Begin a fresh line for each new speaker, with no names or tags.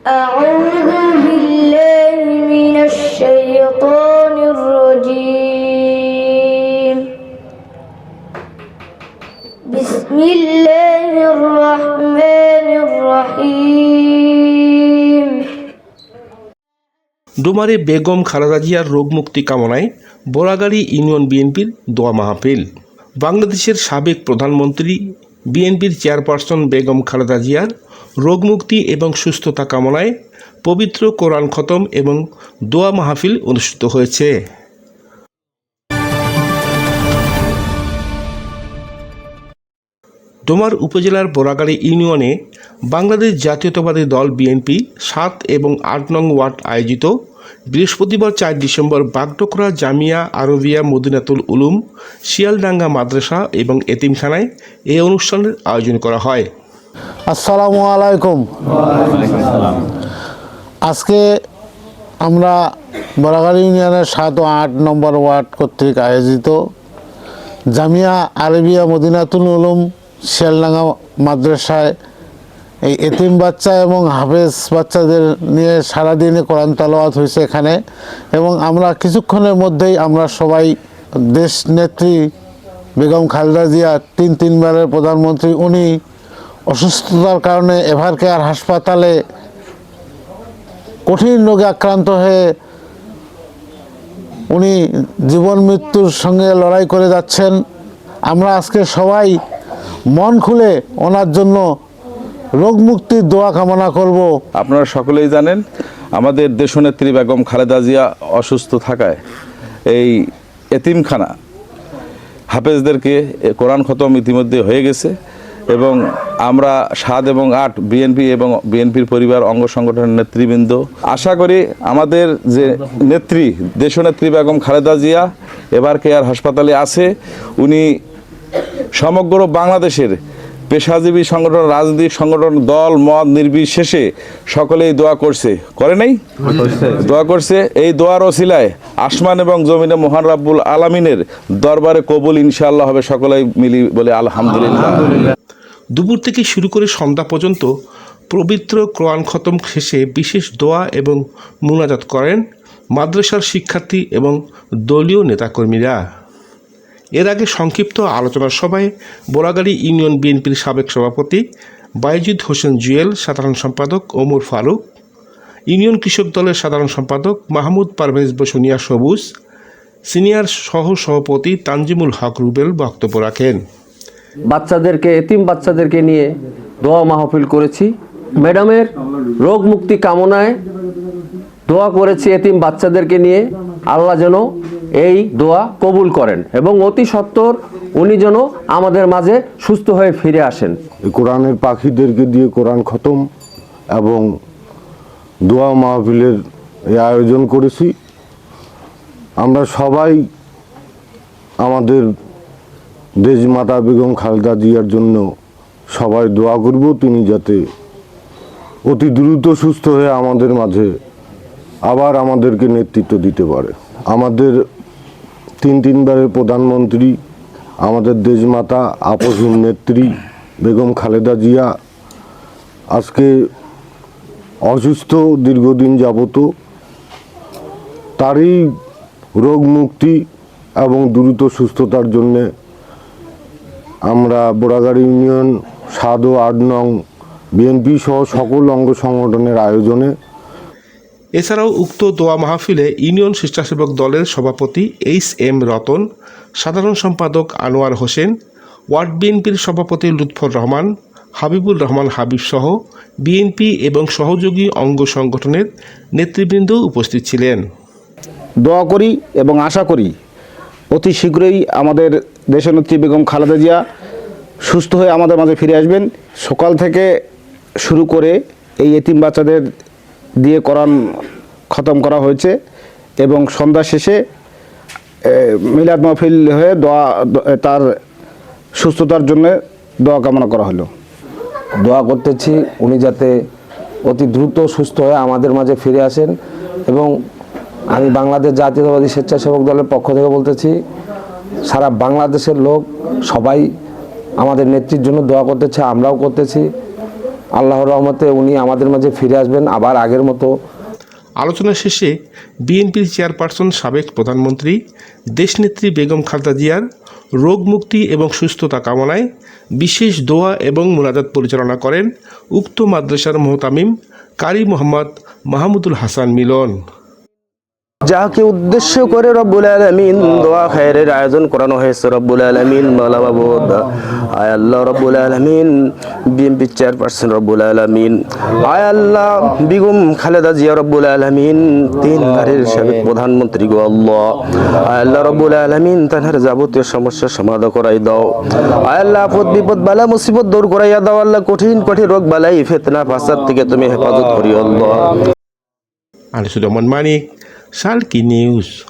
أعوذ بالله من الشيطان الرجيم بسم الله الرحمن الرحيم
ডোমারে বেগম খালেদা জিয়ার রোগমুক্তি কামনায় বোরাগাড়ি ইউনিয়ন বিএনপির দোয়া মাহফিল বাংলাদেশের সাবেক প্রধানমন্ত্রী বিএনপির চেয়ারপারসন বেগম খালেদা জিয়ার রোগমুক্তি এবং সুস্থতা কামনায় পবিত্র কোরআন খতম এবং দোয়া মাহফিল অনুষ্ঠিত হয়েছে। ডোমার উপজেলার বোরাগাড়ি ইউনিয়নে বাংলাদেশ জাতীয়তাবাদী দল বিএনপি সাত এবং আট নং ওয়ার্ড আয়োজিত বৃহস্পতিবার চার ডিসেম্বর বাগডোকরা, জামিয়া, আরবিয়া, মদিনাতুল উলুম, শিয়ালডাঙ্গা মাদ্রাসা এবং এতিমখানায় এই অনুষ্ঠানের আয়োজন করা হয়।
আসসালামু আলাইকুম। আজকে আমরা বরাগাড়ি ইউনিয়নের সাত ও আট নম্বর ওয়ার্ড কর্তৃক আয়োজিত জামিয়া, আরবিয়া, মদিনাতুল উলুম, শিয়ালডাঙ্গা মাদ্রাসায় এই এতিম বাচ্চা এবং হাফেজ বাচ্চাদের নিয়ে সারাদিনে কোরআন তালাওয়াত হয়েছে এখানে। এবং আমরা কিছুক্ষণের মধ্যেই আমরা সবাই দেশ নেত্রী বেগম খালেদা জিয়া, তিন তিনবারের প্রধানমন্ত্রী, উনি অসুস্থতার কারণে এভার কেয়ার হাসপাতালে কঠিন রোগে আক্রান্ত হয়ে উনি জীবন মৃত্যুর সঙ্গে লড়াই করে যাচ্ছেন। আমরা আজকে সবাই মন খুলে ওনার জন্য রোগ মুক্তির দোয়া কামনা করব।
আপনারা সকলেই জানেন, আমাদের দেশনেত্রী বেগম খালেদা জিয়া অসুস্থ থাকায় এই এতিমখানা হাফেজদেরকে কোরআন খতম ইতিমধ্যে হয়ে গেছে এবং আমরা সাত এবং আট বিএনপি এবং বিএনপির পরিবার, অঙ্গ সংগঠনের নেতৃবৃন্দ। আশা করি আমাদের যে নেত্রী, দেশনেত্রী বেগম খালেদা জিয়া এবার কেয়ার হাসপাতালে আছে, উনি সমগ্র বাংলাদেশের পেশাজীবী সংগঠন রাজনৈতিক সংগঠন দল মত নির্বিশেষে সকলেই দোয়া করছে। করে নাই? দোয়া করছে। এই দোয়ার ওসিলায় আসমান এবং জমিনে মহান রাব্বুল আলামিনের দরবারে কবুল ইনশাআল্লাহ হবে সকলেই মিলি বলে আলহামদুলিল্লাহ।
দুপুর থেকে শুরু করে সন্ধ্যা পর্যন্ত পবিত্র কোরআন খতম শেষে বিশেষ দোয়া এবং মুনাজাত করেন মাদ্রাসার শিক্ষার্থী এবং দলীয় নেতাকর্মীরা। এর আগে সংক্ষিপ্ত আলোচনা সভায় বোরাগাড়ি ইউনিয়ন বিএনপির সাবেক সভাপতি বাইজিদ হোসেন জুয়েল, সাধারণ সম্পাদক ওমর ফারুক, ইউনিয়ন কৃষক দলের সাধারণ সম্পাদক মাহমুদ পারভেজ বসুনিয়া সবুজ, সিনিয়র সহ সভাপতি তানজিমুল হক রুবেল বক্তব্য রাখেন।
বাচ্চাদেরকে, এতিম বাচ্চাদেরকে নিয়ে দোয়া মাহফিল করেছি। ম্যাডামের রোগ মুক্তি কামনায় দোয়া করেছি এতিম বাচ্চাদেরকে নিয়ে। আল্লাহ যেন এই দোয়া কবুল করেন এবং অতি সত্বর উনি যেন আমাদের মাঝে সুস্থ হয়ে ফিরে আসেন।
কোরআনের পাখিদেরকে দিয়ে কোরআন খতম এবং দোয়া মাহফিলের এই আয়োজন করেছি। আমরা সবাই আমাদের দেশমাতা বেগম খালেদা জিয়ার জন্য সবাই দোয়া করব, তিনি যাতে অতি দ্রুত সুস্থ হয়ে আমাদের মাঝে আবার আমাদেরকে নেতৃত্ব দিতে পারে। আমাদের তিন তিনবারের প্রধানমন্ত্রী, আমাদের দেশমাতা আপসীন নেত্রী, বেগম খালেদা জিয়া, আজকে অসুস্থ দীর্ঘদিন যাবত, তারই রোগ মুক্তি এবং দ্রুত সুস্থতার জন্যে আমরা বোড়াগাড়ি ইউনিয়ন সাত ও আট নং বিএনপি সহ সকল অঙ্গ সংগঠনের আয়োজনে
এছাড়াও উক্ত দোয়া মাহফিলে ইউনিয়ন স্বেচ্ছাসেবক দলের সভাপতি এইচ এম রতন, সাধারণ সম্পাদক আনোয়ার হোসেন, ওয়ার্ড বিএনপির সভাপতি লুৎফর রহমান, হাবিবুর রহমান হাবিব সহ বিএনপি এবং সহযোগী অঙ্গ সংগঠনের নেতৃবৃন্দ উপস্থিত ছিলেন।
দোয়া করি এবং আশা করি অতি শীঘ্রই আমাদের দেশনেত্রী বেগম খালেদা জিয়া সুস্থ হয়ে আমাদের মাঝে ফিরে আসবেন। সকাল থেকে শুরু করে এই এতিম বাচ্চাদের দিয়ে কোরআন খতম করা হয়েছে এবং সন্ধ্যা শেষে মিলাদ মাহফিল হয়ে দোয়া তার সুস্থতার জন্য দোয়া কামনা করা হলো।
দোয়া করতেছি উনি যাতে অতি দ্রুত সুস্থ হয়ে আমাদের মাঝে ফিরে আসেন এবং আমি বাংলাদেশ জাতীয়তাবাদী স্বেচ্ছাসেবক দলের পক্ষ থেকে বলতেছি, সারা বাংলাদেশের লোক সবাই আমাদের নেত্রীর জন্য দোয়া করতেছে, আমরাও করতেছি। আল্লাহর রহমতে উনি আমাদের মাঝে ফিরে আসবেন, আবার আগের মতো
আলোচনা শেষে বিএনপির চেয়ারপারসন সাবেক প্রধানমন্ত্রী দেশনেত্রী বেগম খালদা জিয়ার রোগ মুক্তি এবং সুস্থতা কামনায় বিশেষ দোয়া এবং মোনাজাত পরিচালনা করেন উক্ত মাদ্রাসার মোহতামিম কারি মোহাম্মদ মাহমুদুল হাসান মিলন।
যাকে উদ্দেশ্য করে রব্বুল আলামিন দোয়া খায়রের আয়োজন করানো হয়েছে, রব্বুল আলামিন মাওলা মাবুদ। আয় আল্লাহ রব্বুল আলামিন, বিএনপি চেয়ারপারসন রব্বুল আলামিন। আয় আল্লাহ বেগম খালেদা জিয়া রব্বুল আলামিন তিনবারের সাবেক প্রধানমন্ত্রী গো আল্লাহ। আয় আল্লাহ রব্বুল আলামিন তাহার যাবতীয় সমস্যার সমাধান করাই দাও। আয় আল্লাহ আপদ বিপদ বালা মুসিবত দূর করাইয়া দাও, আল্লাহ কঠিন কঠিন রোগ বালাই ফেতনা ফাসাদ থেকে তুমি হেফাজত করি আল্লাহ।
Anisur Rahman Manik Salki News.